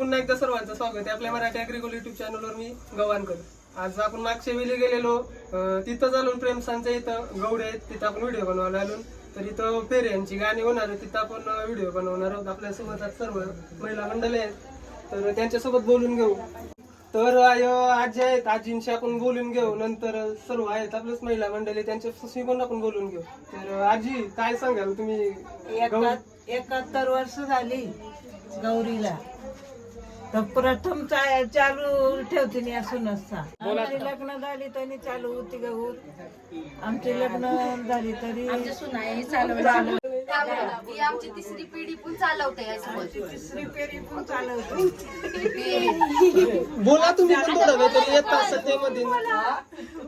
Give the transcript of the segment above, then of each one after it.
पुन्हा एकदा सर्वांचं स्वागत आहे. आपल्या मराठी अॅग्रिकल युट्यूब चॅनलवर मी गव्हाणकर आज आपण मागच्या वेळी गेलेलो तिथं चालून प्रेमसांच्या इथं गौडे आहेत तिथं आपण व्हिडिओ बनवायला आलो. तर इथं फेरे यांची गाणी होणार आहे तिथं आपण व्हिडिओ बनवणार आहोत. आपल्यासोबत आज सर्व महिला मंडळी आहेत. तर त्यांच्यासोबत बोलून घेऊ. तर आय आजी आहेत आजींशी आपण बोलून घेऊ. नंतर सर्व आहेत आपल्याच महिला मंडळी त्यांच्याशी पण आपण बोलून घेऊ. तर आजी काय सांगाल तुम्ही? एकाहत्तर वर्ष झाली गौरीला. तर प्रथम चा- चालू ठेवते मी असून असता आमची लग्न झाली तरी चालू होती गहू आमचे लग्न झाली तरी चालू ही आमची तिसरी पिढी पण चालवते यासोबत तिसरी पेरी पण चालवते. बोला तुम्ही पण थोडं काहीतरी येतात सत्तेमध्ये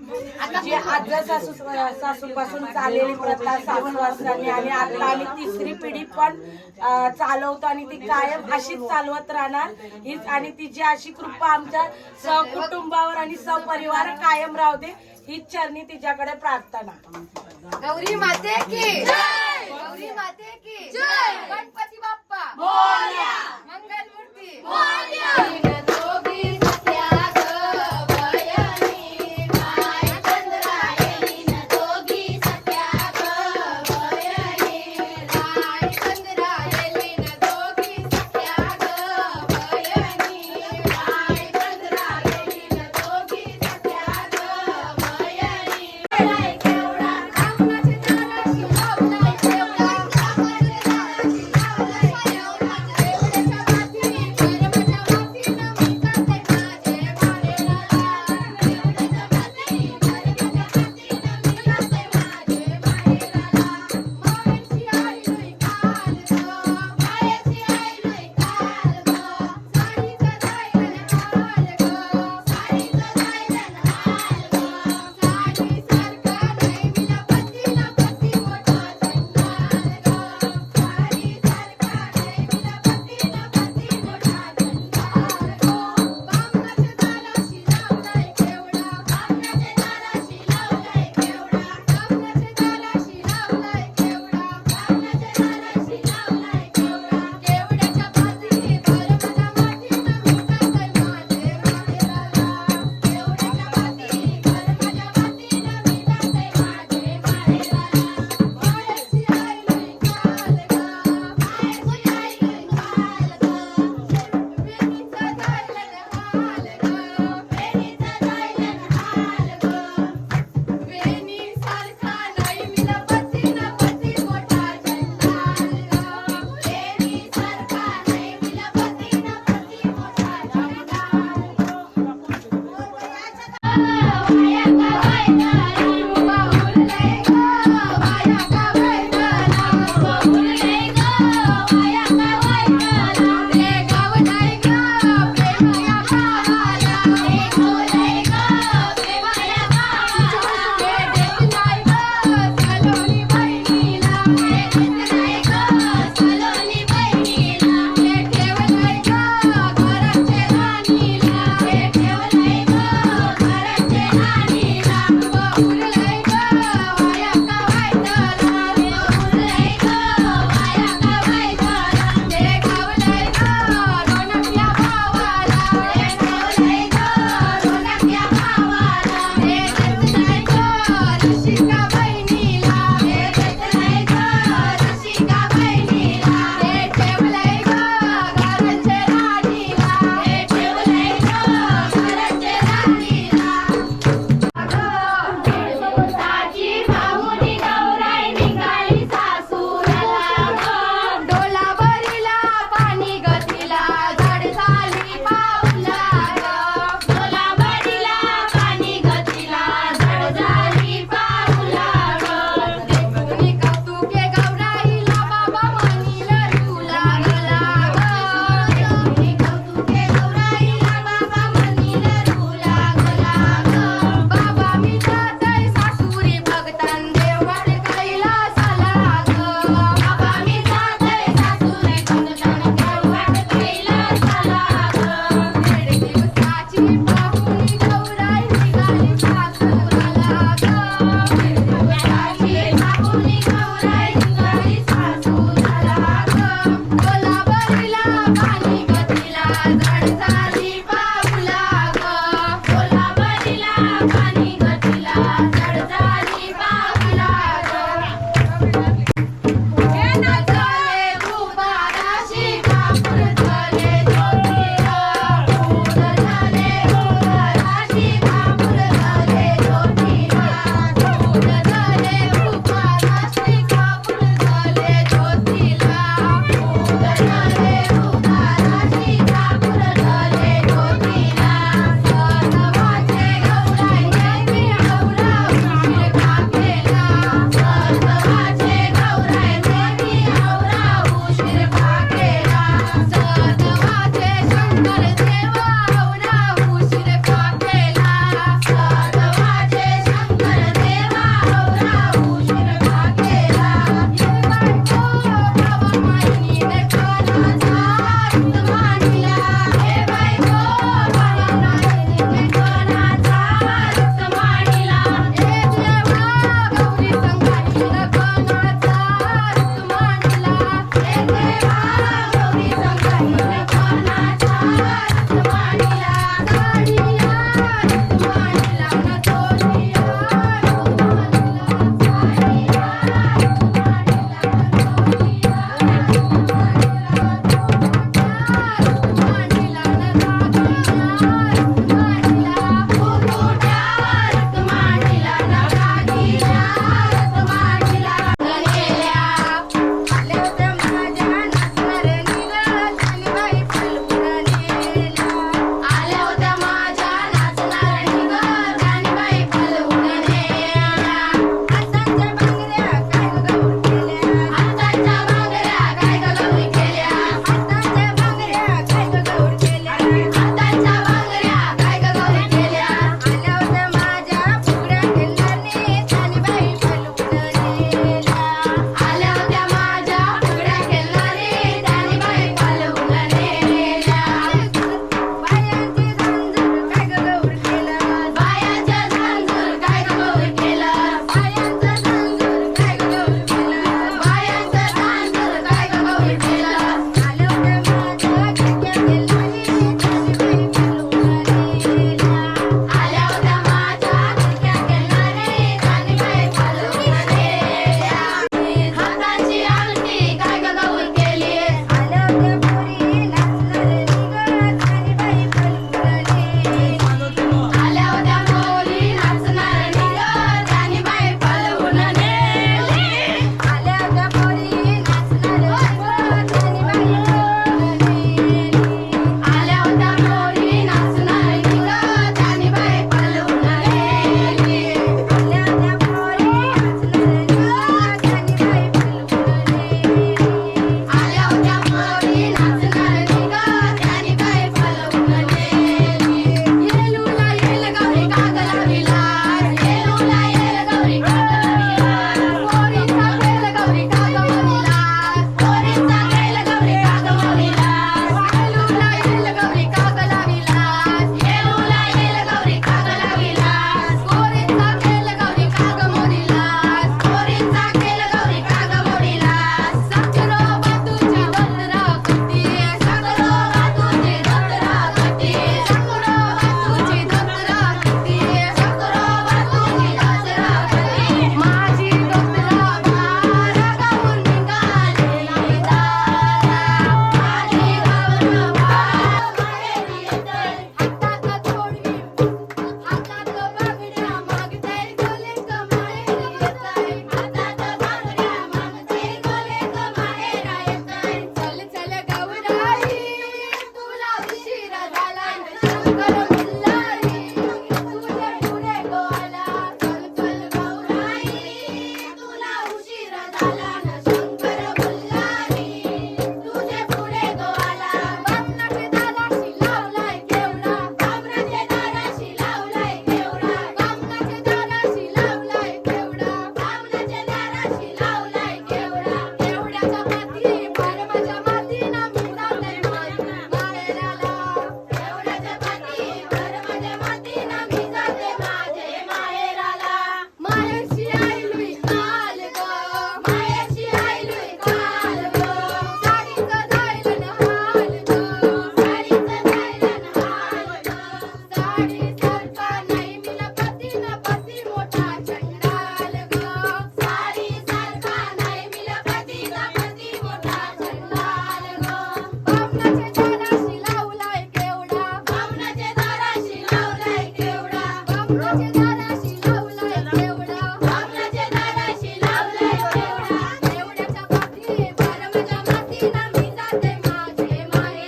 जी आजा सासू सासूपासून चाललेली प्रथा सासू वासरांनी आणि आता आम्ही तिसरी पिढी पण चालवतो आणि ती कायम अशीच चालवत राहणार. हीच आणि तिची अशी कृपा आमच्या सहकुटुंबावर आणि सहपरिवार कायम राहू दे. हीच चरणी तिच्याकडे प्रार्थना. गौरी माते की. गौरी माते की. गणपती बाप्पा. मंगल मूर्ती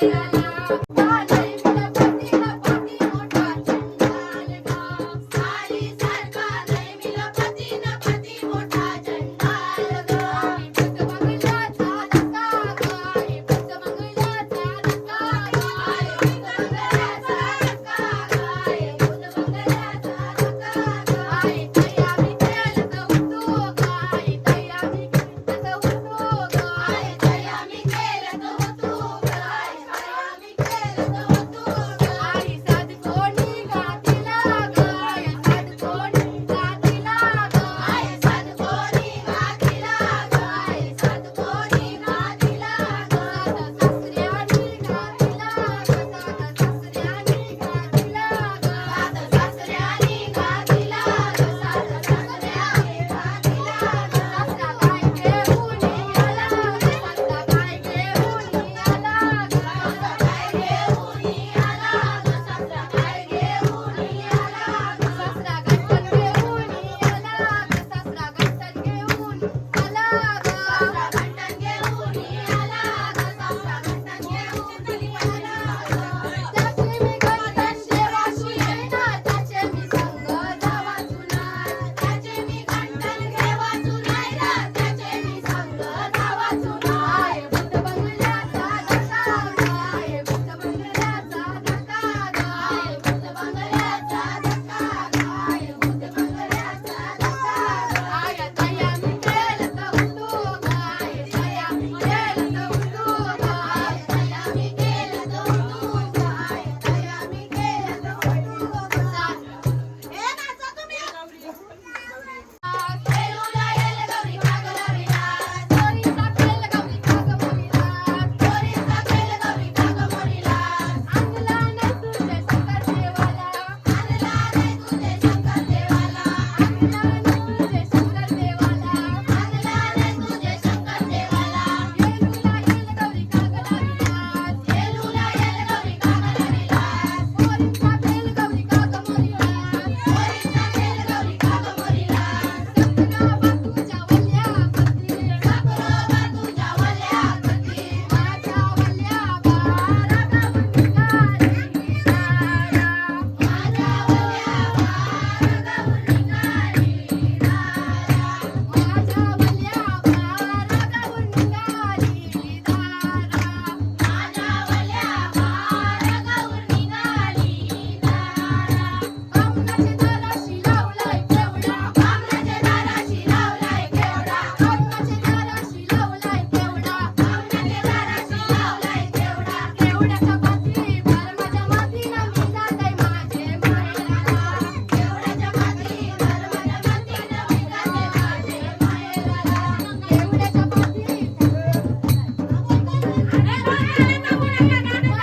Música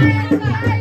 Vai, vai, vai.